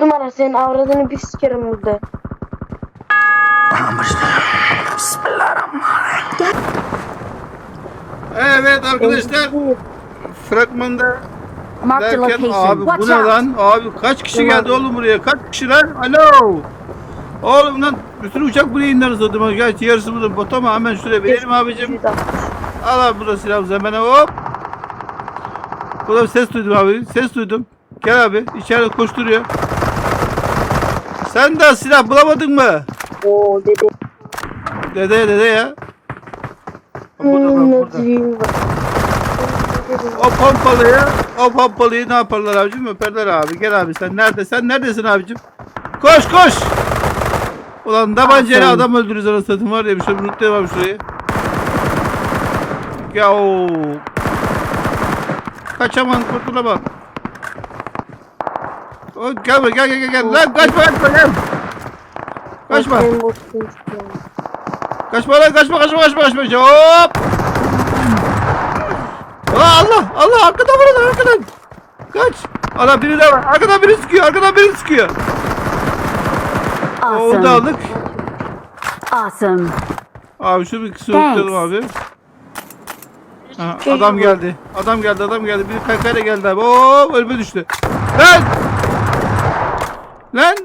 Numara senin avradını bir sikerim burada. Evet arkadaşlar fragmanda derken abi bu ne lan? Abi kaç kişi geldi oğlum buraya? Kaç kişi lan? Alo. Oğlum lan bütün uçak buraya indi arasında. Gerçi yarısı burada. Bu tamam hemen şuraya verelim abicim. Al abi burada silahımızı hemen hop. Burada ses duydum abi. Ses duydum. Gel abi. içeride koşturuyor. Sen daha silah bulamadın mı? Oo dede. Dede dede ya. Burada bak Hmm, burada. nazıyım var. O pompalıyı, o pompalıyı ne yaparlar abicim? Öperler abi. Gel abi sen nerede? Sen neredesin abicim? Koş koş. Ulan tabancayla adam öldürürüz anasını var ya bir şey bir var şurayı. Ya. Kaçaman kurtulamam. O, gel buraya gel gel gel. gel. Lan kaçma kaçma gel. Kaçma. Çıkıyor. Kaçma lan kaçma kaçma kaçma kaçma. Hop. Aa, Allah Allah arkadan vurun arkadan. Kaç. Ana biri de var. Arkadan biri sıkıyor. Arkadan biri sıkıyor. Onu da Awesome. aldık. Awesome. Abi şu bir soğuklayalım abi. Ha, adam geldi. Adam geldi adam geldi. Bir kaykayla geldi abi. Oo ölüme düştü. Lan. Lan.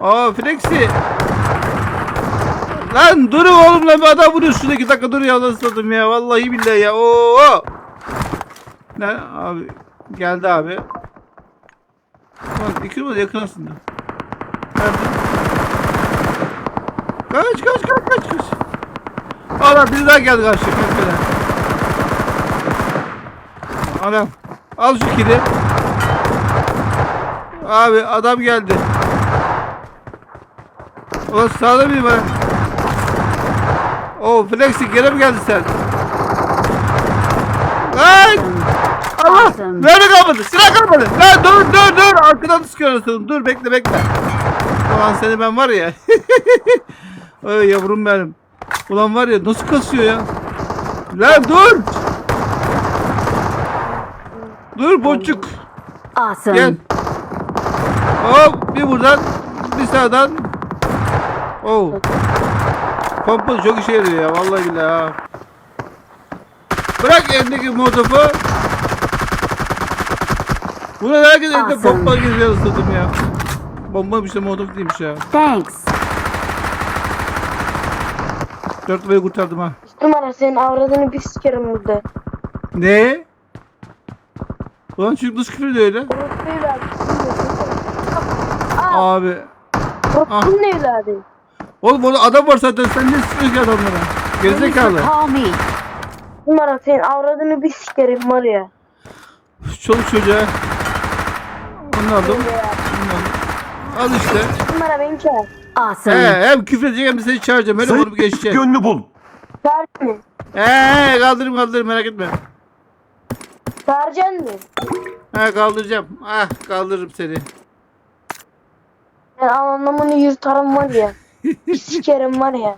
Aa Flexi. Lan durun oğlum lan bir adam vuruyor şurada dakika dur ya anasını ya. Vallahi billahi ya oo! Ne abi geldi abi. Lan iki numara yakın aslında? Kaç kaç kaç kaç kaç! Allah biri daha geldi karşı kankada Adam al şu kili Abi adam geldi Ulan sağda biri var Oo Flexi gene mi geldin sen? Lan! Allah! Nerede kalmadı? Silah kalmadı. Lan dur dur dur. Arkadan sıkıyorsun. Dur bekle bekle. Ulan seni ben var ya. Ay yavrum benim. Ulan var ya nasıl kasıyor ya? Lan dur. Dur boncuk. Awesome. Gel. Hop bir buradan bir sağdan. Oh. Pompa çok işe yarıyor ya vallahi billahi ha. Bırak elindeki motofu. Bu ne herkes elinde Awesome. pompa geziyor ısladım ya. Bomba bir şey motof değilmiş ya. Thanks. Dört numarayı kurtardım ha. Numara senin avradını bir sikerim burada. Ne? Ulan çocuk nasıl küfür öyle? Abi. orospu ne evladı? Oğlum orada adam var zaten sen ne sıkıyorsun ki adamlara? Gerizekalı. Numara senin avradını bir sikerim var ya. Çoluk çocuğa. Onu aldım. Al işte. Numara beni çağır. Awesome. He, hem küfür edecek hem de seni çağıracağım. Öyle vurup geçeceğim. Gönlü bul. Çağır mı? He, kaldırırım kaldırırım merak etme. Çağıracaksın mı? He, kaldıracağım. Ah, kaldırırım seni. Ben anlamını yırtarım var ya. Sikerim var ya.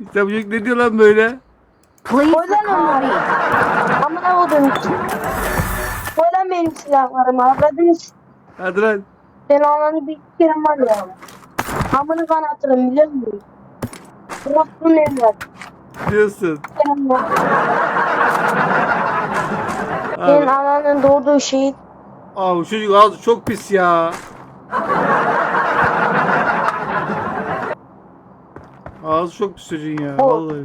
İşte bu çocuk ne diyor lan böyle? Please Koy lan recall onları. Amına kodum. Koy lan benim silahlarımı. Avradını s- Hadi lan. Ben ananı bir sikerim var ya. Amını kanatırım biliyor musun? Ne evladı? Diyorsun. Sikerim var. Abi, ananın doğduğu şehit. abi çocuk ağzı çok pis ya. Ağzı çok pis çocuğun ya. Vallahi.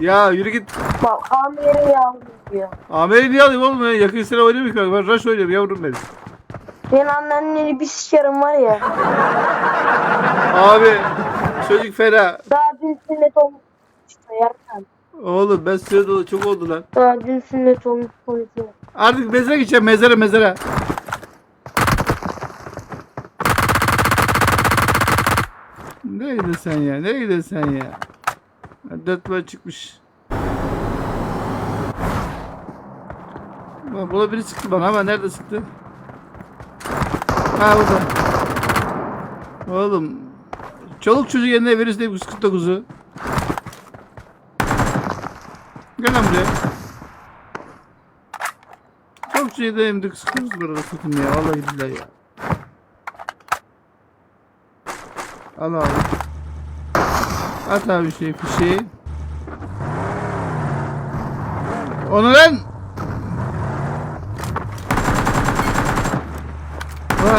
Ya yürü git. Bak amirim yavrum diyor. Amer'i niye alayım oğlum ya? Yakın sıra oynamıyor ki. Ben rush oynuyorum yavrum benim. Senin annenleri bir sikerim var ya. Abi çocuk fena. Daha dün sünnet olmuş. Yaratan. Oğlum ben süre dolu çok oldu lan. Daha dün sünnet olmuş konuşuyor. Artık mezara gideceğim mezara mezara. Nereye gidiyorsun sen ya? Nereye gidiyorsun sen ya? Dört numara çıkmış. Buna biri sıktı bana ama nerede sıktı? Ha burada. Oğlum. Çoluk çocuk yerine verirsin diye 149'u. Gel lan buraya. Şeyde hem de kıskırız burada satın ya vallahi billahi ya. Al abi. At abi şey fişeği. Onu lan. Ha,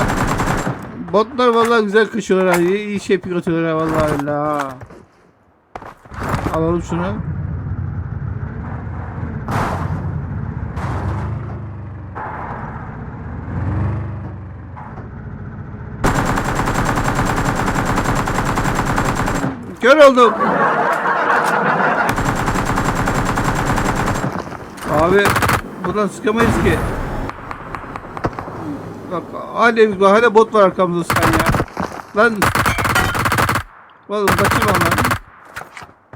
Botlar vallahi güzel kışıyorlar ha. İyi, iyi şey pik atıyorlar ha vallahi la. Alalım şunu. Kör oldum. Abi buradan sıkamayız ki. Bak hala, hala bot var arkamızda sıkan ya. Lan. Oğlum kaçamam lan.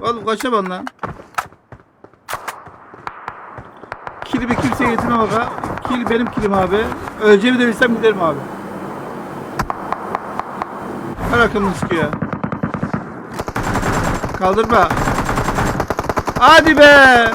Oğlum kaçamam lan. Kilimi kimseye getirmem bak ha. Kil benim kilim abi. Öleceğimi de bilsem giderim abi. Her arkamda sıkıyor. Kaldırma. Hadi be.